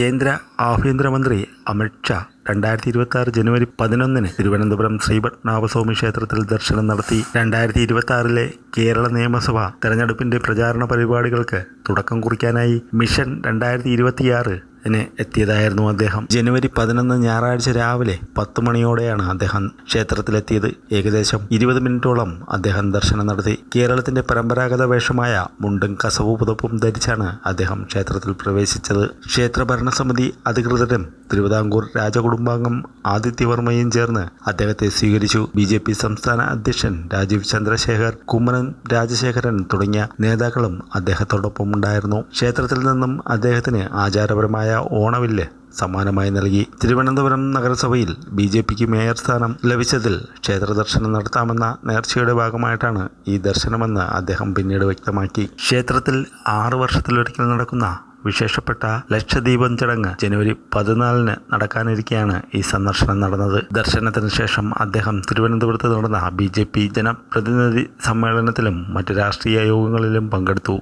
കേന്ദ്ര ആഭ്യന്തരമന്ത്രി അമിത് ഷാ രണ്ടായിരത്തി ഇരുപത്തി ആറ് ജനുവരി പതിനൊന്നിന് തിരുവനന്തപുരം ശ്രീപത്മനാഭസ്വാമി ക്ഷേത്രത്തിൽ ദർശനം നടത്തി. രണ്ടായിരത്തി ഇരുപത്തി ആറിലെ കേരള നിയമസഭ തെരഞ്ഞെടുപ്പിന്റെ പ്രചാരണ പരിപാടികൾക്ക് തുടക്കം കുറിക്കാനായി. മിഷൻ രണ്ടായിരത്തി ഇരുപത്തിയാറ് ന് എത്തിയതായിരുന്നു അദ്ദേഹം. ജനുവരി പതിനൊന്ന് ഞായറാഴ്ച രാവിലെ പത്ത് മണിയോടെയാണ് അദ്ദേഹം ക്ഷേത്രത്തിലെത്തിയത്. ഏകദേശം ഇരുപത് മിനിറ്റോളം അദ്ദേഹം ദർശനം നടത്തി. കേരളത്തിന്റെ പരമ്പരാഗത വേഷമായ മുണ്ടും കസവു പുതപ്പും ധരിച്ചാണ് അദ്ദേഹം ക്ഷേത്രത്തിൽ പ്രവേശിച്ചത്. ക്ഷേത്ര ഭരണസമിതി അധികൃതരും തിരുവിതാംകൂർ രാജകുടുംബാംഗം ആദിത്യവർമ്മയും ചേർന്ന് അദ്ദേഹത്തെ സ്വീകരിച്ചു. ബി ജെ പി സംസ്ഥാന അധ്യക്ഷൻ രാജീവ് ചന്ദ്രശേഖർ കുമ്മനം രാജശേഖരൻ തുടങ്ങിയ നേതാക്കളും അദ്ദേഹത്തോടൊപ്പം ഉണ്ടായിരുന്നു ക്ഷേത്രത്തിൽ നിന്നും അദ്ദേഹത്തിന് ആചാരപരമായ ഓണവില്ല് സമ്മാനമായി നൽകി തിരുവനന്തപുരം നഗരസഭയിൽ ബി ജെ പിക്ക് മേയർ സ്ഥാനം ലഭിച്ചതിൽ ക്ഷേത്ര ദർശനം നടത്താമെന്ന നേർച്ചയുടെ ഭാഗമായിട്ടാണ് ഈ ദർശനമെന്ന് അദ്ദേഹം പിന്നീട് വ്യക്തമാക്കി. ക്ഷേത്രത്തിൽ ആറു വർഷത്തിലൊരിക്കൽ നടക്കുന്ന വിശേഷപ്പെട്ട ലക്ഷദ്വീപം ചടങ്ങ് ജനുവരി പതിനാലിന് നടക്കാനിരിക്കെയാണ് ഈ സന്ദർശനം നടന്നത്. ദർശനത്തിന് ശേഷം അദ്ദേഹം തിരുവനന്തപുരത്ത് നടന്ന ബി ജനപ്രതിനിധി സമ്മേളനത്തിലും മറ്റ് രാഷ്ട്രീയ യോഗങ്ങളിലും പങ്കെടുത്തു.